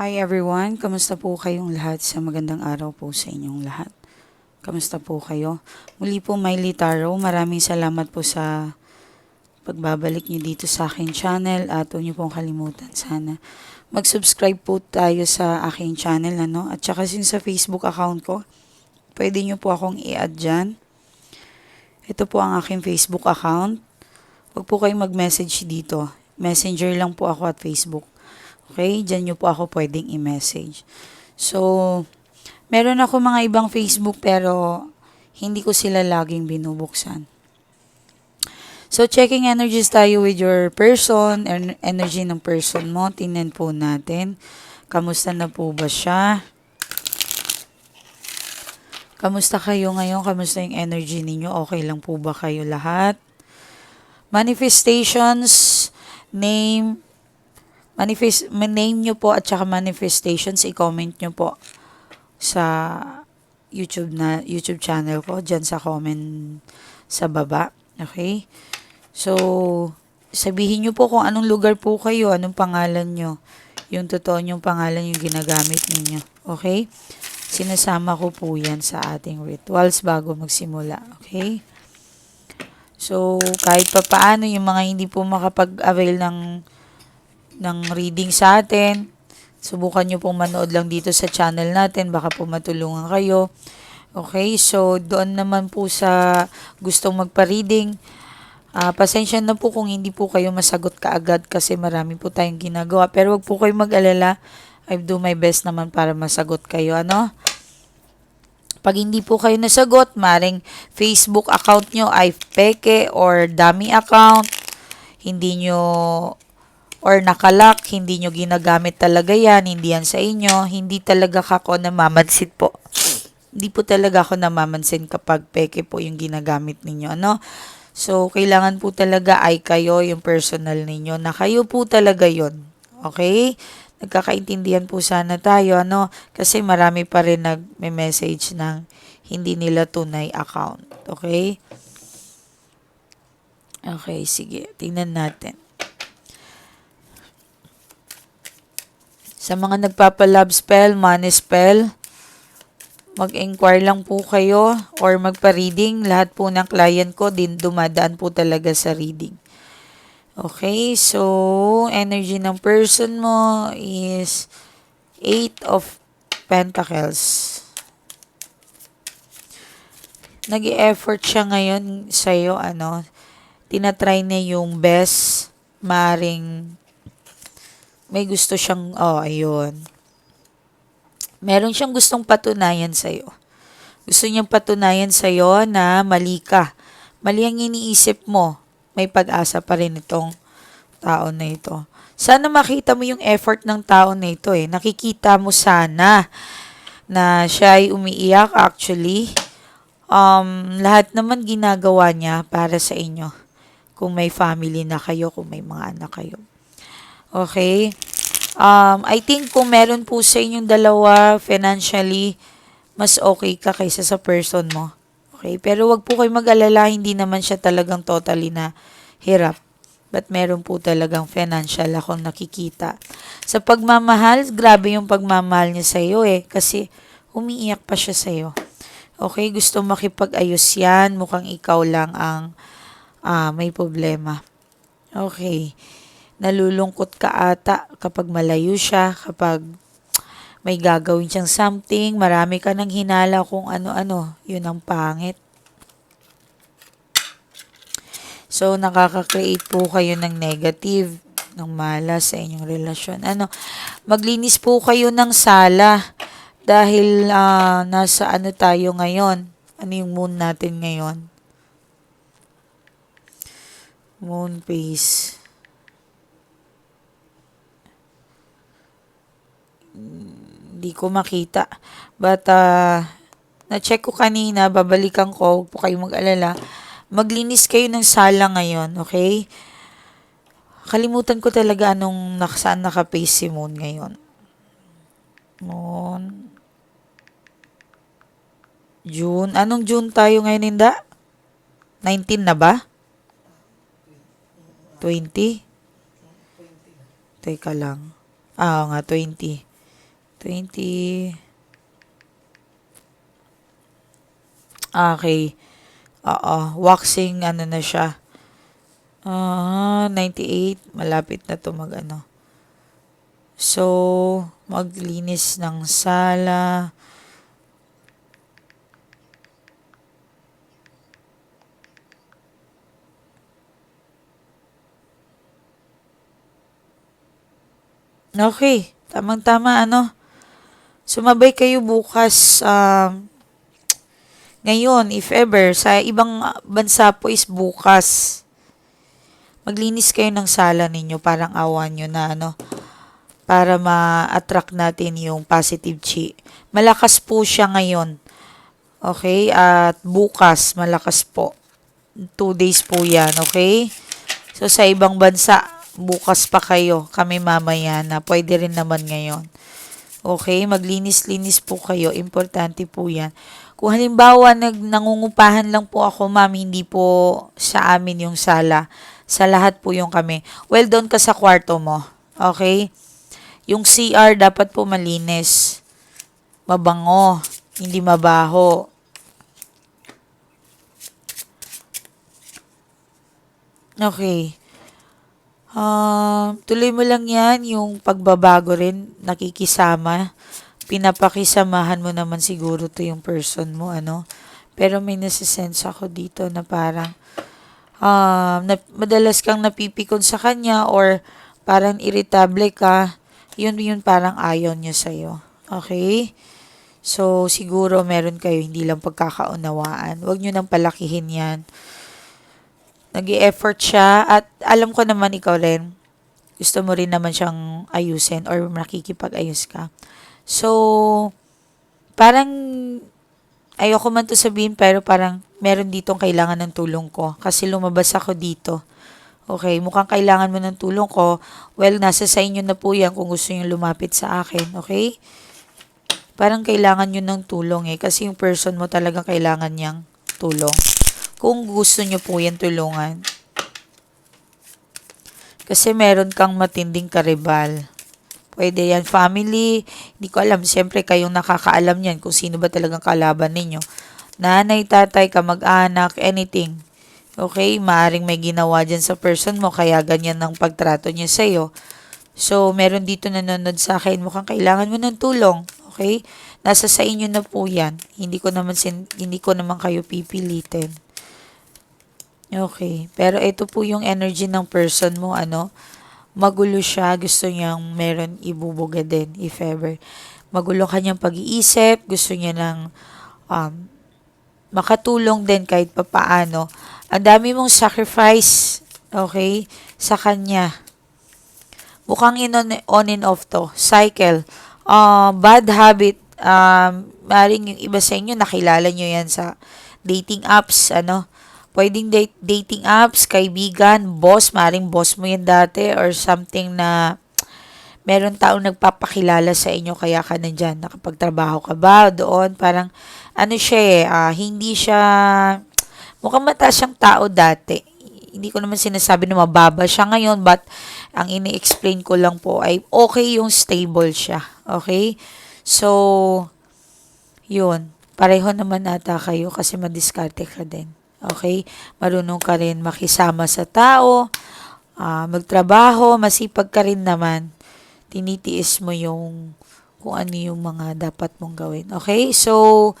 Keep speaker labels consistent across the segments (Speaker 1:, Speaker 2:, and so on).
Speaker 1: Hi everyone, kamusta po kayong lahat sa magandang araw po sa inyong lahat? Kamusta po kayo? Muli po Miley Taro, maraming salamat po sa pagbabalik niyo dito sa aking channel at huwag niyo pong kalimutan sana. Mag-subscribe po tayo sa aking channel ano? at saka sin sa Facebook account ko, pwede niyo po akong i-add dyan. Ito po ang aking Facebook account. Huwag po kayong mag-message dito. Messenger lang po ako at Facebook. Okay? Diyan nyo po ako pwedeng i-message. So, meron ako mga ibang Facebook pero hindi ko sila laging binubuksan. So, checking energies tayo with your person, en- energy ng person mo. Tingnan po natin. Kamusta na po ba siya? Kamusta kayo ngayon? Kamusta yung energy ninyo? Okay lang po ba kayo lahat? Manifestations, name, manifest, name nyo po at saka manifestations, i-comment nyo po sa YouTube na YouTube channel ko diyan sa comment sa baba. Okay? So, sabihin nyo po kung anong lugar po kayo, anong pangalan nyo. Yung totoo nyong pangalan yung ginagamit ninyo. Okay? Sinasama ko po yan sa ating rituals bago magsimula. Okay? So, kahit pa paano yung mga hindi po makapag-avail ng ng reading sa atin, subukan nyo pong manood lang dito sa channel natin. Baka po matulungan kayo. Okay, so doon naman po sa gustong magpa-reading, ah pasensya na po kung hindi po kayo masagot kaagad kasi marami po tayong ginagawa. Pero wag po kayo mag-alala. I do my best naman para masagot kayo. Ano? Pag hindi po kayo nasagot, maring Facebook account nyo ay peke or dummy account. Hindi nyo or nakalak, hindi nyo ginagamit talaga yan, hindi yan sa inyo, hindi talaga ako namamansin po. Hindi po talaga ako namamansin kapag peke po yung ginagamit ninyo, ano? So, kailangan po talaga ay kayo, yung personal ninyo, na kayo po talaga yon Okay? Nagkakaintindihan po sana tayo, ano? Kasi marami pa rin nag-message ng hindi nila tunay account. Okay? Okay, sige. Tingnan natin. Sa mga nagpapa-love spell, money spell, mag-inquire lang po kayo or magpa-reading. Lahat po ng client ko din dumadaan po talaga sa reading. Okay, so energy ng person mo is 8 of Pentacles. nag effort siya ngayon sa'yo, ano, tinatry niya yung best, maring may gusto siyang, oh, ayun. Meron siyang gustong patunayan sa'yo. Gusto niyang patunayan sa'yo na mali ka. Mali ang iniisip mo. May pag-asa pa rin itong tao na ito. Sana makita mo yung effort ng tao na ito eh. Nakikita mo sana na siya ay umiiyak actually. Um, lahat naman ginagawa niya para sa inyo. Kung may family na kayo, kung may mga anak kayo. Okay? Um, I think kung meron po sa inyong dalawa financially, mas okay ka kaysa sa person mo. Okay? Pero wag po kayo mag-alala, hindi naman siya talagang totally na hirap. But meron po talagang financial akong nakikita. Sa pagmamahal, grabe yung pagmamahal niya sa iyo eh. Kasi umiiyak pa siya sa iyo. Okay, gusto makipag-ayos yan. Mukhang ikaw lang ang ah, may problema. Okay nalulungkot ka ata kapag malayo siya, kapag may gagawin siyang something, marami ka nang hinala kung ano-ano, yun ang pangit. So, nakaka-create po kayo ng negative, ng malas sa inyong relasyon. Ano, maglinis po kayo ng sala dahil uh, nasa ano tayo ngayon. Ano yung moon natin ngayon? Moon phase. Hindi ko makita. But, uh, na-check ko kanina, babalikan ko, huwag po kayo mag-alala. Maglinis kayo ng sala ngayon, okay? Kalimutan ko talaga anong saan naka-face si Moon ngayon. Moon. June. Anong June tayo ngayon, Inda? 19 na ba? 20? Teka lang. Ah, nga, 20. 20. Okay. Oo. Waxing, ano na siya. Ah, 98. Malapit na to mag ano. So, maglinis ng sala. Okay. Tamang-tama, ano. Sumabay kayo bukas, um, ngayon, if ever, sa ibang bansa po is bukas. Maglinis kayo ng sala ninyo, parang awan nyo na, ano, para ma-attract natin yung positive chi. Malakas po siya ngayon. Okay? At bukas, malakas po. Two days po yan, okay? So, sa ibang bansa, bukas pa kayo. Kami mamaya na. Pwede rin naman ngayon. Okay? Maglinis-linis po kayo. Importante po yan. Kung halimbawa, nag, nangungupahan lang po ako, ma'am, hindi po sa amin yung sala. Sa lahat po yung kami. Well, doon ka sa kwarto mo. Okay? Yung CR dapat po malinis. Mabango. Hindi mabaho. Okay. Um, tuloy mo lang yan, yung pagbabago rin, nakikisama. Pinapakisamahan mo naman siguro to yung person mo, ano. Pero may nasisense ako dito na parang, um, na, madalas kang napipikon sa kanya or parang irritable ka, yun yun parang ayaw niya sa'yo. Okay? So, siguro meron kayo hindi lang pagkakaunawaan. Huwag nyo nang palakihin yan nag effort siya at alam ko naman ikaw rin, gusto mo rin naman siyang ayusin or makikipag-ayos ka. So, parang, ayoko man to sabihin pero parang meron ditong kailangan ng tulong ko kasi lumabas ako dito. Okay, mukhang kailangan mo ng tulong ko. Well, nasa sa inyo na po yan kung gusto nyo lumapit sa akin. Okay? Parang kailangan nyo ng tulong eh kasi yung person mo talaga kailangan niyang tulong kung gusto nyo po yan tulungan. Kasi meron kang matinding karibal. Pwede yan family, hindi ko alam, siyempre kayong nakakaalam yan kung sino ba talagang kalaban ninyo. Nanay, tatay, kamag-anak, anything. Okay, maaring may ginawa dyan sa person mo, kaya ganyan ang pagtrato niya sa'yo. So, meron dito nanonood sa akin, mukhang kailangan mo ng tulong. Okay? Nasa sa inyo na po yan. Hindi ko naman, sin, hindi ko naman kayo pipilitin. Okay. Pero ito po yung energy ng person mo, ano, magulo siya, gusto niyang meron ibubuga din, if ever. Magulo kanyang pag-iisip, gusto niya ng um, makatulong din kahit papaano. Ang dami mong sacrifice, okay, sa kanya. Mukhang in on, on and off to. Cycle. Uh, bad habit. Um, maring yung iba sa inyo, nakilala nyo yan sa dating apps, ano, Pwedeng date, dating apps, kaibigan, boss, maring boss mo yan dati or something na meron taong nagpapakilala sa inyo kaya ka nandyan. Nakapagtrabaho ka ba doon? Parang ano siya eh, uh, hindi siya, mukhang mataas siyang tao dati. Hindi ko naman sinasabi na mababa siya ngayon but ang ini-explain ko lang po ay okay yung stable siya. Okay? So, yun. Pareho naman ata kayo kasi madiskarte ka din. Okay? Marunong ka rin makisama sa tao, uh, magtrabaho, masipag ka rin naman. Tinitiis mo yung kung ano yung mga dapat mong gawin. Okay? So,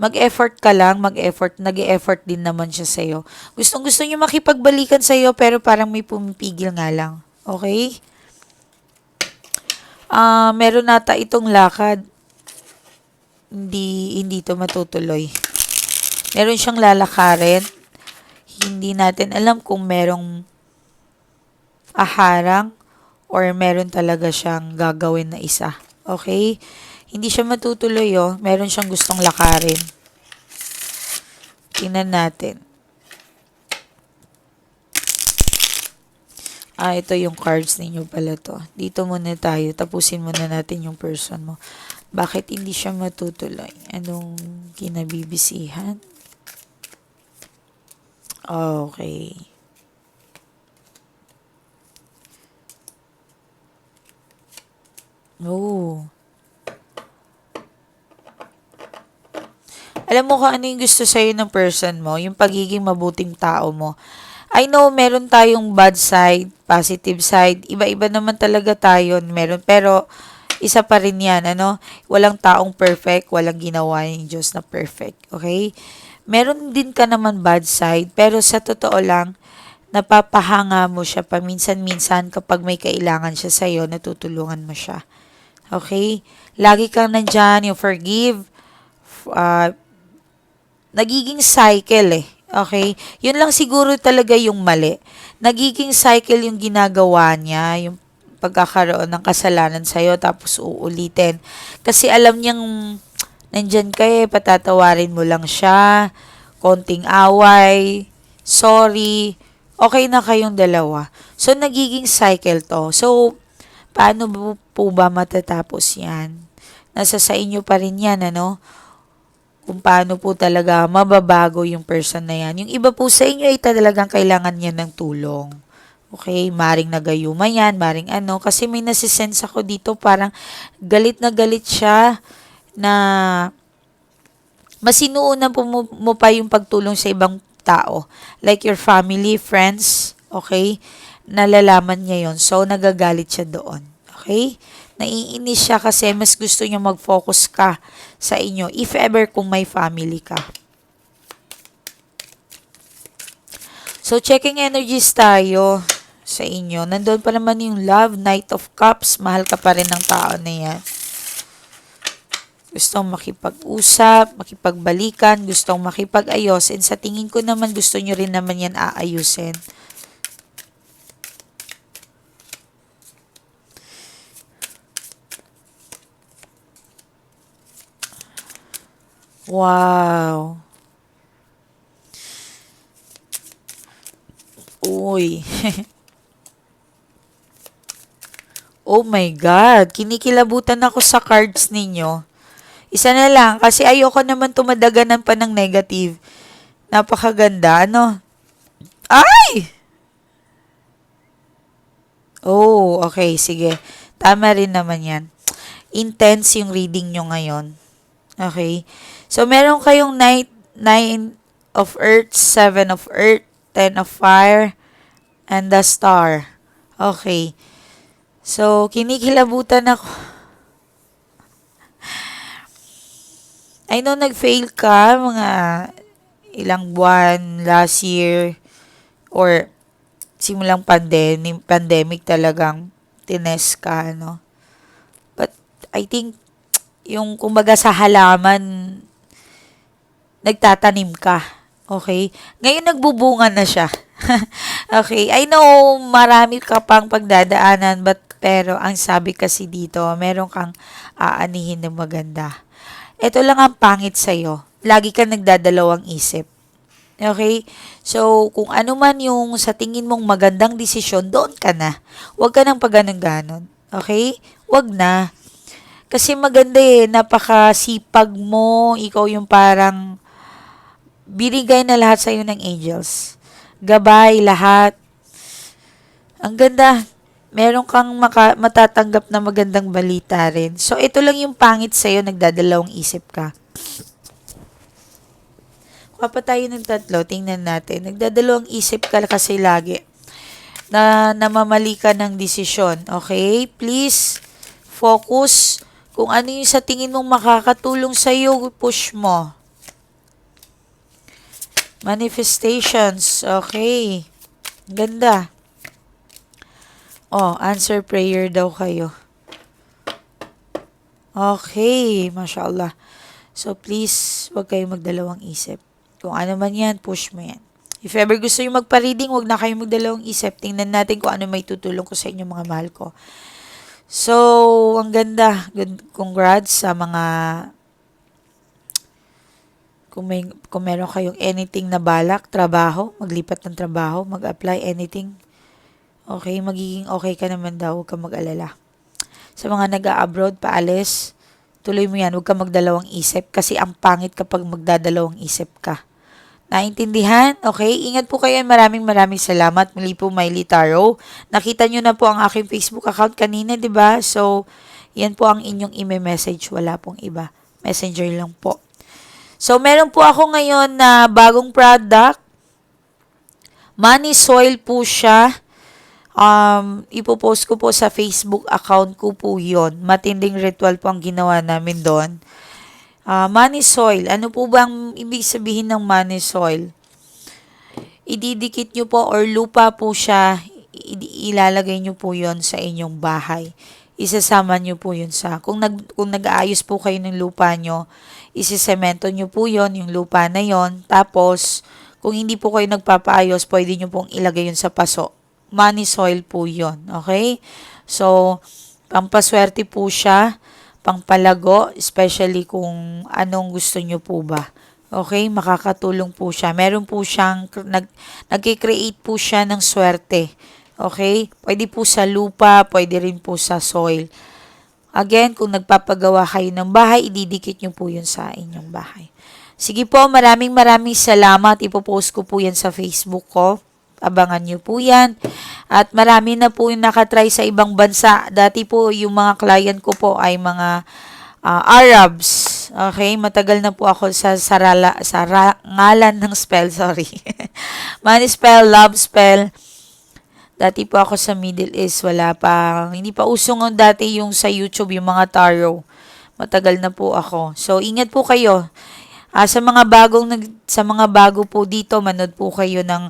Speaker 1: mag-effort ka lang, mag-effort, nag-effort din naman siya sa'yo. Gustong gusto niyo makipagbalikan sa'yo, pero parang may pumipigil nga lang. Okay? Uh, meron nata itong lakad. Hindi, hindi to matutuloy meron siyang lalakarin. Hindi natin alam kung merong aharang or meron talaga siyang gagawin na isa. Okay? Hindi siya matutuloy, oh. Meron siyang gustong lakarin. Tingnan natin. Ah, ito yung cards ninyo pala to. Dito muna tayo. Tapusin muna natin yung person mo. Bakit hindi siya matutuloy? Anong kinabibisihan? Okay. Oh. Alam mo kung ano yung gusto sa'yo ng person mo, yung pagiging mabuting tao mo. I know meron tayong bad side, positive side. Iba-iba naman talaga tayo meron. Pero, isa pa rin yan, ano? Walang taong perfect, walang ginawa ng Diyos na perfect. Okay? Meron din ka naman bad side, pero sa totoo lang, napapahanga mo siya paminsan-minsan kapag may kailangan siya sa'yo, natutulungan mo siya. Okay? Lagi kang nandyan, yung forgive, ah, nagiging cycle eh. Okay? Yun lang siguro talaga yung mali. Nagiging cycle yung ginagawa niya, yung pagkakaroon ng kasalanan sa'yo, tapos uulitin. Kasi alam niyang nandyan ka eh, patatawarin mo lang siya, konting away, sorry, okay na kayong dalawa. So, nagiging cycle to. So, paano po, ba matatapos yan? Nasa sa inyo pa rin yan, ano? kung paano po talaga mababago yung person na yan. Yung iba po sa inyo ay talagang kailangan niya ng tulong. Okay, maring nagayuma yan, maring ano. Kasi may nasisense ako dito, parang galit na galit siya na masinuunan po mo, mo pa yung pagtulong sa ibang tao. Like your family, friends, okay? Nalalaman niya yon So, nagagalit siya doon. Okay? Naiinis siya kasi mas gusto niya mag-focus ka sa inyo if ever kung may family ka. So, checking energies tayo sa inyo. Nandun pa naman yung love, knight of cups. Mahal ka pa rin ng tao na yan. Gustong makipag-usap, makipagbalikan, gustong makipag-ayos. And sa tingin ko naman, gusto nyo rin naman yan aayusin. Wow. Uy. oh my God. Kinikilabutan ako sa cards ninyo. Isa na lang, kasi ayoko naman tumadaganan pa ng negative. Napakaganda, ano? Ay! Oh, okay, sige. Tama rin naman yan. Intense yung reading nyo ngayon. Okay? So, meron kayong Knight, Nine of Earth, Seven of Earth, Ten of Fire, and the Star. Okay. So, kinikilabutan ako. I know nag-fail ka mga ilang buwan last year or simulang pandemic, pandemic talagang tines ka, no? But I think yung kumbaga sa halaman nagtatanim ka. Okay? Ngayon nagbubunga na siya. okay, I know marami ka pang pagdadaanan but pero ang sabi kasi dito, meron kang aanihin na maganda. Ito lang ang pangit sa'yo. Lagi kang nagdadalawang isip. Okay? So, kung ano man yung sa tingin mong magandang desisyon, doon ka na. Huwag ka nang paganon-ganon. Okay? Huwag na. Kasi maganda eh, napakasipag mo, ikaw yung parang binigay na lahat sa'yo ng angels. Gabay, lahat. Ang ganda. Meron kang maka, matatanggap na magandang balita rin. So, ito lang yung pangit sa'yo, nagdadalawang isip ka. Kuha pa tayo ng tatlo, tingnan natin. Nagdadalawang isip ka kasi lagi na namamali ka ng desisyon. Okay? Please, focus kung ano yung sa tingin mong makakatulong sa iyo, push mo. Manifestations. Okay. Ganda. Oh, answer prayer daw kayo. Okay, mashallah. So please, wag kayong magdalawang isip. Kung ano man yan, push mo yan. If ever gusto nyo magpa-reading, wag na kayong magdalawang isip. Tingnan natin kung ano may tutulong ko sa inyo mga mahal ko. So, ang ganda. Congrats sa mga kung may kung meron kayong anything na balak, trabaho, maglipat ng trabaho, mag-apply anything. Okay, magiging okay ka naman daw, huwag kang mag-alala. Sa mga nag-abroad, paalis, tuloy mo yan, huwag kang magdalawang isip kasi ang pangit kapag magdadalawang isip ka. Naintindihan? Okay? Ingat po kayo. Maraming maraming salamat. Muli po, Miley Taro. Nakita nyo na po ang aking Facebook account kanina, di ba? So, yan po ang inyong i-message. Wala pong iba. Messenger lang po. So, meron po ako ngayon na bagong product. Money soil po siya. Um, ipopost ko po sa Facebook account ko po yon. Matinding ritual po ang ginawa namin doon. Ah, money soil. Ano po bang ibig sabihin ng money soil? Ididikit nyo po or lupa po siya. ilalagay nyo po yon sa inyong bahay. Isasama nyo po yun sa, kung, nag, kung nag-aayos po kayo ng lupa nyo, isisemento nyo po yon yung lupa na yon Tapos, kung hindi po kayo nagpapaayos, pwede nyo pong ilagay yun sa paso. Money soil po yon Okay? So, pampaswerte po siya, pangpalago, especially kung anong gusto nyo po ba. Okay? Makakatulong po siya. Meron po siyang, nag, nag-create po siya ng swerte. Okay? Pwede po sa lupa, pwede rin po sa soil. Again, kung nagpapagawa kayo ng bahay, ididikit nyo po yun sa inyong bahay. Sige po, maraming maraming salamat. Ipopost ko po yan sa Facebook ko. Abangan nyo po yan. At marami na po yung nakatry sa ibang bansa. Dati po, yung mga client ko po ay mga ah, Arabs. Okay, matagal na po ako sa sarala, sa ra- ngalan ng spell, sorry. Money spell, love spell. Dati po ako sa Middle East, wala pa, hindi pa usong ang dati yung sa YouTube, yung mga tarot. Matagal na po ako. So, ingat po kayo. Ah, sa mga bagong sa mga bago po dito, manood po kayo ng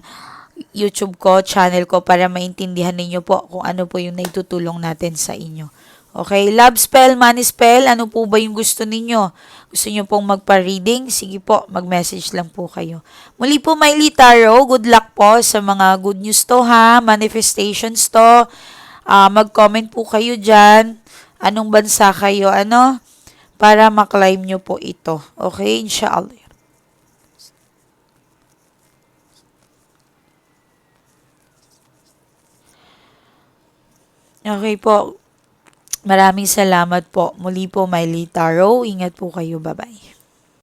Speaker 1: YouTube ko, channel ko para maintindihan ninyo po kung ano po yung naitutulong natin sa inyo. Okay, love spell, money spell, ano po ba yung gusto ninyo? Gusto niyo pong magpa-reading? Sige po, mag-message lang po kayo. Muli po, Miley Tarot, good luck po sa mga good news to ha, manifestations to. Ah, mag-comment po kayo dyan. Anong bansa kayo, ano? Para maklaim nyo po ito. Okay, inshallah. Okay po. Maraming salamat po. Muli po, Miley Tarot. Ingat po kayo. Bye-bye.